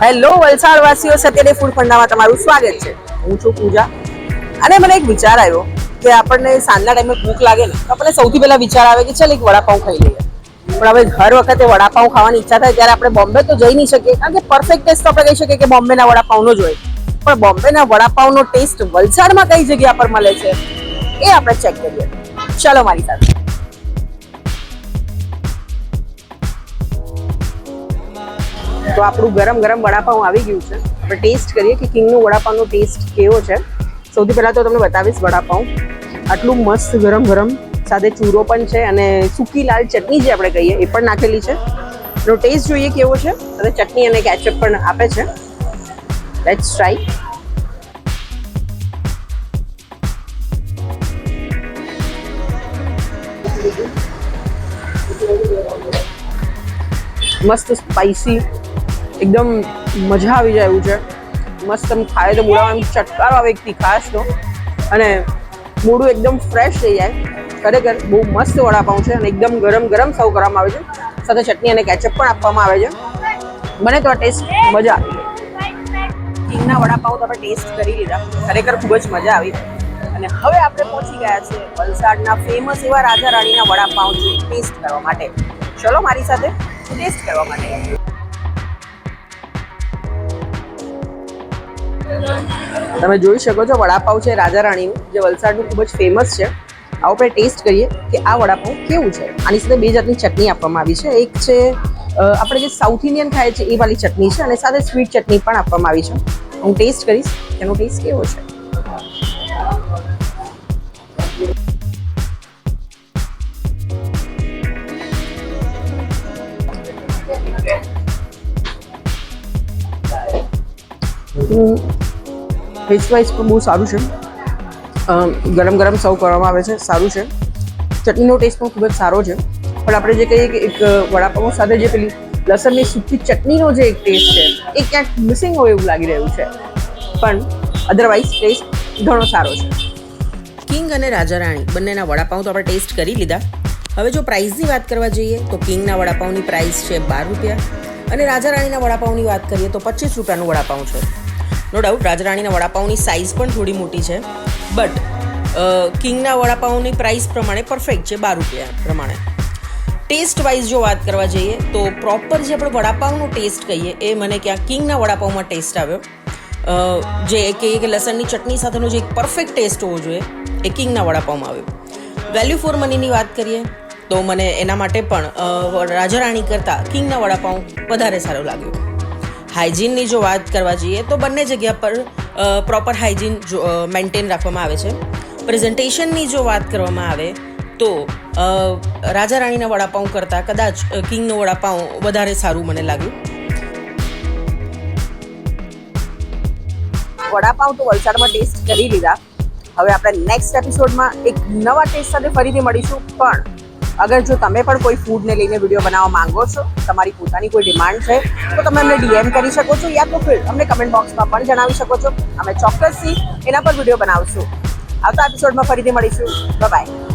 Hello Valsad વાસીઓ Saturday food ફંડામાં તમારું સ્વાગત છે. હું છું પૂજા. અને મને એક વિચાર આવ્યો કે આપણને સાંજના ટાઈમે ભૂખ લાગે ને, તો આપણને સૌથી પહેલા વિચાર આવે કે ચાલ એક વડાપાઉં ખાઈ લઈએ. પણ હવે હર વખતે વડાપાઉં ખાવાની ઈચ્છા થાય ત્યારે આપણે બોમ્બે તો જઈ નહીં શકીએ, કારણ કે પરફેક્ટ ટેસ્ટ આપણે કહી શકીએ કે બોમ્બેના વડાપાઉંનો જ હોય. પણ બોમ્બેના વડાપાઉંનો ટેસ્ટ વલસાડમાં કઈ જગ્યા પર મળે છે એ આપણે ચેક કરીએ. ચાલો મારી સાથે. તો આપણું ગરમ ગરમ વડાપાઉં આવી ગયું છે. આપણે ટેસ્ટ કરીએ કે કિંગનું વડાપાઉંનો ટેસ્ટ કેવો છે. સૌથી પહેલાં તો તમને બતાવીશ વડાપાઉં. આટલું મસ્ત ગરમ ગરમ સાથે ચૂરો પણ છે અને સૂકી લાલ ચટણી જે આપણે કહીએ એ પણ નાખેલી છે. એનો ટેસ્ટ જોઈએ કેવો છે અને ચટણી અને કેચઅપ પણ આપે છે. લેટ્સ ટ્રાય મસ્ત સ્પાઇસી એકદમ મજા આવી જાય એવું છે. મસ્ત આમ ખાય તો મોઢામાં એમ ચટકારો આવે એક તીખાશનો. અને મોઢું એકદમ ફ્રેશ થઈ જાય. ખરેખર બહુ મસ્ત વડાપાઉં છે અને એકદમ ગરમ ગરમ સર્વ કરવામાં આવે છે. સાથે ચટણી અને કેચઅપ પણ આપવામાં આવે છે. મને તો આ ટેસ્ટ મજા આવી કિંગના વડાપાઉં તો આપણે ટેસ્ટ કરી લીધા. ખરેખર ખૂબ જ મજા આવી. અને હવે આપણે પહોંચી ગયા છે વલસાડના ફેમસ એવા રાજા રાણીના વડાપાઉં ટેસ્ટ કરવા માટે. ચલો મારી સાથે ટેસ્ટ કરવા માટે. તમે જોઈ શકો છો વડાપાઉં છે રાજા રાણીનું, જે વલસાડનું ખૂબ જ ફેમસ છે. આવો આપણે ટેસ્ટ કરીએ કે આ વડાપાઉં કેવું છે. આની સાથે બે જાતની ચટણી આપવામાં આવી છે. એક છે આપણે જે સાઉથ ઇન્ડિયન ખાય છે એ વાળી ચટણી છે અને સાથે સ્વીટ ચટણી પણ આપવામાં આવી છે. હું ટેસ્ટ કરીશ એનો ટેસ્ટ કેવો છે? ફેસ વાઇઝ પણ બહુ સારું છે. ગરમ ગરમ સર્વ કરવામાં આવે છે, સારું છે. ચટણીનો ટેસ્ટ પણ ખૂબ જ સારો છે. પણ આપણે જે કહીએ કે એક વડાપાઉં સાથે જે પેલી લસણની સૂકી ચટણીનો જે એક ટેસ્ટ છે, એ ક્યાંક મિસિંગ હોય એવું લાગી રહ્યું છે. પણ અધરવાઇઝ ટેસ્ટ ઘણો સારો છે. કિંગ અને રાજા રાણી બંનેના વડાપાઉં તો આપણે ટેસ્ટ કરી લીધા. હવે જો પ્રાઇસની વાત કરવા જઈએ, તો કિંગના વડાપાઉંની પ્રાઇસ છે બાર રૂપિયા અને રાજા રાણીના વડાપાઉંની વાત કરીએ, તો પચીસ રૂપિયાનું વડાપાઉં છે. નો ડાઉટ રાજા રાણીના વડાપાઉંની સાઇઝ પણ થોડી મોટી છે. બટ કિંગના વડાપાઉંની પ્રાઇસ પ્રમાણે પરફેક્ટ છે, બાર રૂપિયા પ્રમાણે. ટેસ્ટ વાઇઝ જો વાત કરવા જઈએ, તો પ્રોપર જે આપણે વડાપાઉંનો ટેસ્ટ કહીએ, એ મને ક્યાં કિંગના વડાપાઉંમાં ટેસ્ટ આવ્યો. જે કે લસણની ચટણી સાથેનો જે એક પરફેક્ટ ટેસ્ટ હોવો જોઈએ, એ કિંગના વડાપાઉંમાં આવ્યો. વેલ્યુ ફોર મનીની વાત કરીએ, તો મને એના માટે પણ રાજારાણી રાજા રાણી કરતાં કિંગના વડાપાઉં વધારે સારું લાગ્યું. હાઇજીનની જો વાત કરવા જઈએ તો બંને જગ્યા પર પ્રોપર હાઇજીન મેન્ટેન રાખવામાં આવે છે. પ્રેઝન્ટેશનની જો વાત કરવામાં આવે તો રાજા રાણીના વડાપાઉં કરતાં કદાચ કિંગનો વડાપાઉં વધારે સારું મને લાગ્યું. વડાપાઉં તો વલસાડમાં ટેસ્ટ કરી લીધા. હવે આપણે નેક્સ્ટ એપિસોડમાં એક નવા ટેસ્ટ સાથે ફરીથી મળીશું. પણ અગર જો તમે પણ કોઈ ફૂડને લઈને વીડિયો બનાવવા માંગો છો, તમારી પોતાની કોઈ ડિમાન્ડ છે, તો તમે અમને ડીએમ કરી શકો છો યા તો ફિર અમને કમેન્ટ બોક્સમાં પણ જણાવી શકો છો. અમે ચોક્કસથી એના પર વીડિયો બનાવશું. આવતા એપિસોડમાં ફરીથી મળીશું. બાય